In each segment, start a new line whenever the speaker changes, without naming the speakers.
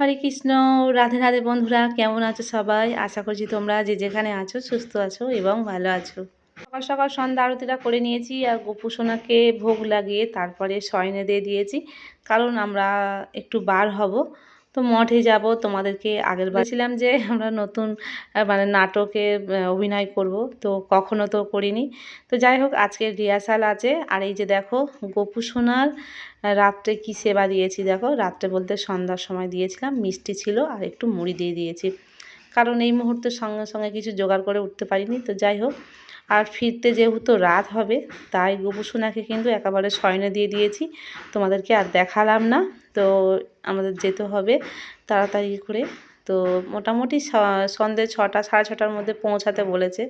হরে কৃষ্ণ, রাধে রাধে বন্ধুরা, কেমন আছো সবাই? আশা করছি তোমরা যে যেখানে আছো, সুস্থ আছো এবং ভালো আছো। সকাল সকাল সন্ধ্যা আরতিটা করে নিয়েছি আর গোপু সোনাকে ভোগ লাগিয়ে তারপরে শয়নে দিয়ে দিয়েছি। কারণ আমরা একটু বার হব তো মঠে যাব, তোমাদেরকে আগের ছিলাম যে আমরা নতুন মানে নাটকে অভিনয় করব। তো কখনো তো করিনি। তো যাই হোক আজকে রিহার্সাল আছে। আর এই যে দেখো, গোপু সোনার রাত্রে কি সেবা দিয়েছি দেখো। রাত্রে বলতে সন্ধ্যার সময় দিয়েছিলাম, মিষ্টি ছিল আর একটু মুড়ি দিয়ে দিয়েছি। কারণ এই মুহূর্তে সঙ্গে সঙ্গে কিছু জোগাড় করে উঠতে পারিনি। তো যাই হোক আর ফিরতে যেহেতু রাত হবে, তাই গোপু সোনাকে কিন্তু একেবারে শয়নে দিয়ে দিয়েছি। তোমাদেরকে আর দেখালাম না, তো আমাদের যেতে হবে তাড়াতাড়ি করে। তো মোটামুটি স- সন্ধ্যে ছটা, সাড়ে ছটার মধ্যে পৌঁছাতে বলেছে।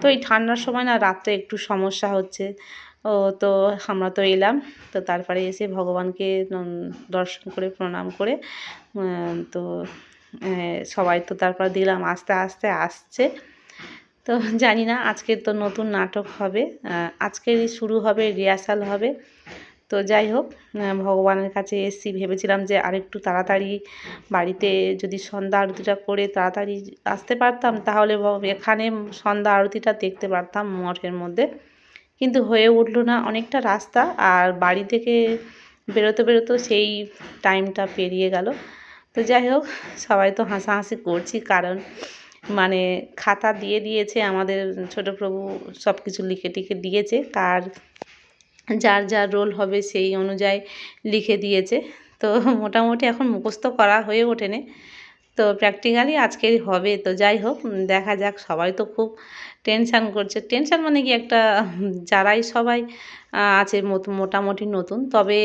তো এই ঠান্ডার সময় না রাত্রে একটু সমস্যা হচ্ছে। ও, তো আমরা তো এলাম, তো তারপরে এসে ভগবানকে দর্শন করে, প্রণাম করে তো সবাই তো তারপর দিলাম, আস্তে আস্তে আসছে। তো জানি না, আজকের তো নতুন নাটক হবে আজকেরই শুরু হবে, রিহার্সাল হবে। তো যাই হোক ভগবানের কাছে এসেছি, ভেবেছিলাম যে আরেকটু তাড়াতাড়ি বাড়িতে যদি সন্ধ্যা আরতিটা করে তাড়াতাড়ি আসতে পারতাম, তাহলে এখানে সন্ধ্যা আরতিটা দেখতে পারতাম মঠের মধ্যে। কিন্তু হয়ে উঠল না অনেকটা রাস্তা, আর বাড়ি থেকে বেরোতে বেরোতে সেই টাইমটা পেরিয়ে গেল। তো যাই হোক, সবাই তো হাসাহাসি করছি, কারণ মানে খাতা দিয়ে দিয়েছে, আমাদের ছোট প্রভু সব কিছু লিখে টিখে দিয়েছে, তার যার যার রোল হবে সেই অনুযায়ী লিখে দিয়েছে। তো মোটামুটি এখন মুখস্থ করা হয়ে ওঠেনি। তো প্র্যাকটিক্যালি আজকেই হবে। তো যাই হোক দেখা যাক, সবাই তো খুব টেনশান করছে। টেনশান মানে কি একটা, যারাই সবাই আছে মোটামুটি নতুন। তবে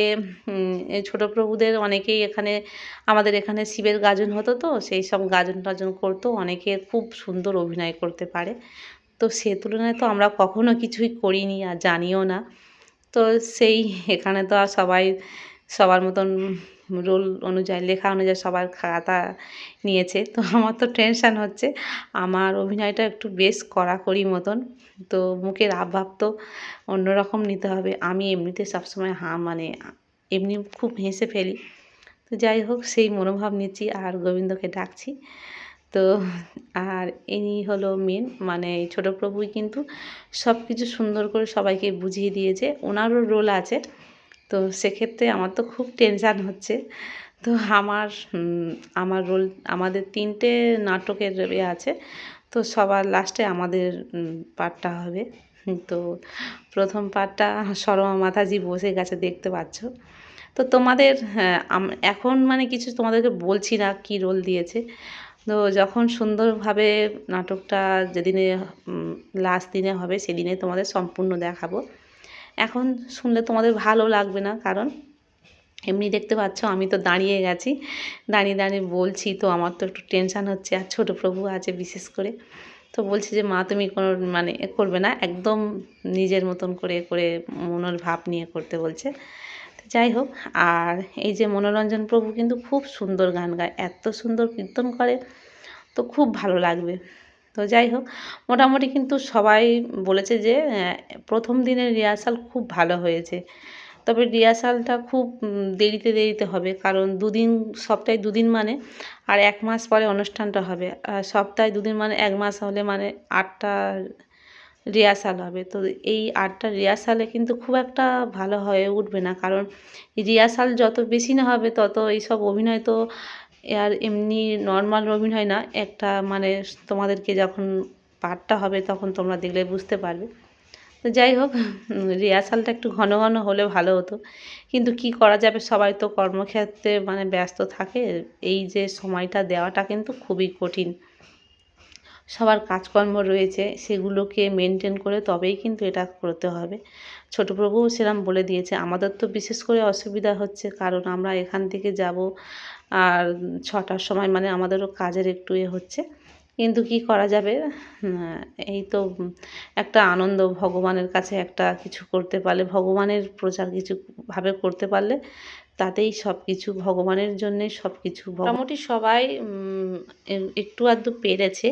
ছোটো প্রভুদের অনেকেই এখানে, আমাদের এখানে শিবের গাজন হতো তো, সেই সব গাজন টাজন করতো। অনেকে খুব সুন্দর অভিনয় করতে পারে। তো সে তুলনায় তো আমরা কখনো কিছুই করিনি আর জানিও না। তো সেই, এখানে তো আর সবাই, সবার মতন রোল অনুযায়ী, লেখা অনুযায়ী সবার খাতা নিয়েছে। তো আমার তো টেনশান হচ্ছে। আমার অভিনয়টা একটু বেশ কড়াকড়ি মতন। তো মুখের হাবভাব তো অন্যরকম নিতে হবে। আমি এমনিতে সবসময় হা মানে এমনি খুব হেসে ফেলি। তো যাই হোক, সেই মনোভাব নিচ্ছি আর গোবিন্দকে ডাকছি। তো আর ইনি হলো মেন মানে ছোটো প্রভুই কিন্তু সব কিছু সুন্দর করে সবাইকে বুঝিয়ে দিয়েছে। ওনারও রোল আছে। তো সেক্ষেত্রে আমার তো খুব টেনশান হচ্ছে। তো আমার আমার রোল আমাদের তিনটে নাটকের এ আছে। তো সবার লাস্টে আমাদের পার্টটা হবে। তো প্রথম পার্টটা সরমা মাতাজি বসে গেছে দেখতে পাচ্ছ। তো তোমাদের হ্যাঁ, এখন মানে কিছু তোমাদেরকে বলছি না কী রোল দিয়েছে। তো যখন সুন্দরভাবে নাটকটা যেদিনে লাস্ট দিনে হবে সেদিনে তোমাদের সম্পূর্ণ দেখাবো। এখন শুনলে তোমাদের ভালো লাগবে না, কারণ এমনি দেখতে পাচ্ছ আমি তো দাঁড়িয়ে গেছি। দাঁড়িয়ে দাঁড়িয়ে বলছি, তো আমার তো একটু টেনশান হচ্ছে আর ছোটো প্রভু আছে বিশেষ করে। তো বলছি যে, মা, তুমি কোনো মানে করবে না, একদম নিজের মতন করে করে মনের ভাব নিয়ে করতে বলছে। যাই হোক, আর এই যে মনোরঞ্জন প্রভু কিন্তু খুব সুন্দর গান গায়, এত সুন্দর কীর্তন করে, তো খুব ভালো লাগবে। তো যাই হোক, মোটামুটি কিন্তু সবাই বলেছে যে প্রথম দিনের রিহার্সাল খুব ভালো হয়েছে। তবে রিহার্সালটা খুব দেরিতে দেরিতে হবে, কারণ দুদিন, সপ্তাহে দুদিন মানে আর এক মাস পরে অনুষ্ঠানটা হবে। আর সপ্তাহে দুদিন মানে এক মাস হলে মানে আটটা রিহার্সাল হবে। তো এই আটটা রিহার্সালে কিন্তু খুব একটা ভালো হয়ে উঠবে না, কারণ রিহার্সাল যত বেশি না হবে, তত এইসব অভিনয় তো আর এমনি নর্মাল হয় না, একটা মানে তোমাদেরকে যখন পাঠটা হবে তখন তোমরা দেখলে বুঝতে পারবে। তো যাই হোক রিহার্সালটা একটু ঘন ঘন হলে ভালো হতো। কিন্তু কি করা যাবে, সবাই তো কর্মক্ষেত্রে মানে ব্যস্ত থাকে। এই যে সময়টা দেওয়াটা কিন্তু খুবই কঠিন। সবার কাজকর্ম রয়েছে, সেগুলোকে মেনটেন করে তবেই কিন্তু এটা করতে হবে। ছোটো প্রভুও সেরকম বলে দিয়েছে, আমাদের তো বিশেষ করে অসুবিধা হচ্ছে, কারণ আমরা এখান থেকে যাব আর ছটার সময় মানে আমাদেরও কাজের একটু এ হচ্ছে। কিন্তু কি করা যাবে? এই তো একটা আনন্দ, ভগবানের কাছে একটা কিছু করতে পারলে, ভগবানের প্রচার কিছুভাবে করতে পারলে তাতেই সব কিছু ভগবানের জন্যে সব কিছু মোটামুটি সবাই একটু আধটু পেরেছে।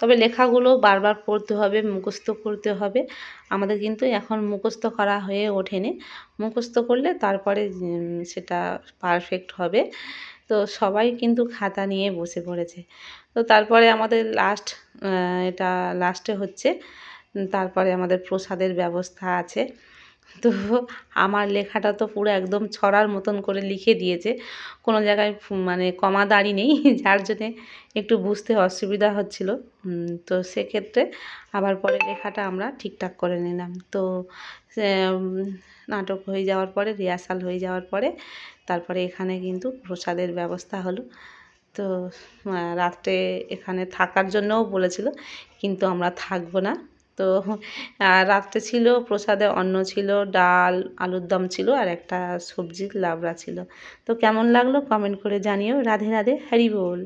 তবে লেখাগুলো বারবার পড়তে হবে, মুখস্থ করতে হবে। আমাদের কিন্তু এখন মুখস্থ করা হয়ে ওঠেনি। মুখস্থ করলে তারপরে সেটা পারফেক্ট হবে। তো সবাই কিন্তু খাতা নিয়ে বসে পড়েছে। তো তারপরে আমাদের লাস্ট এটা লাস্টে হচ্ছে। তারপরে আমাদের প্রসাদের ব্যবস্থা আছে। তো আমার লেখাটা তো পুরো একদম ছড়ার মতন করে লিখে দিয়েছে। কোনো জায়গায় মানে কমা দাড়ি নেই, যার জন্যে একটু বুঝতে অসুবিধা হচ্ছিল। তো সেক্ষেত্রে আবার পরে লেখাটা আমরা ঠিকঠাক করে নিলাম। তো নাটক হয়ে যাওয়ার পরে, রিহার্সাল হয়ে যাওয়ার পরে তারপরে এখানে কিন্তু প্রসাদের ব্যবস্থা হলো। তো রাত্রে এখানে থাকার জন্যও বলেছিল, কিন্তু আমরা থাকব না। তো আর রাত্রে ছিল, প্রসাদে অন্ন ছিল, ডাল, আলুর দম ছিল আর একটা সবজির লাবড়া ছিল। তো কেমন লাগল? কমেন্ট করে জানিও। রাধে রাধে হ্যারি বল।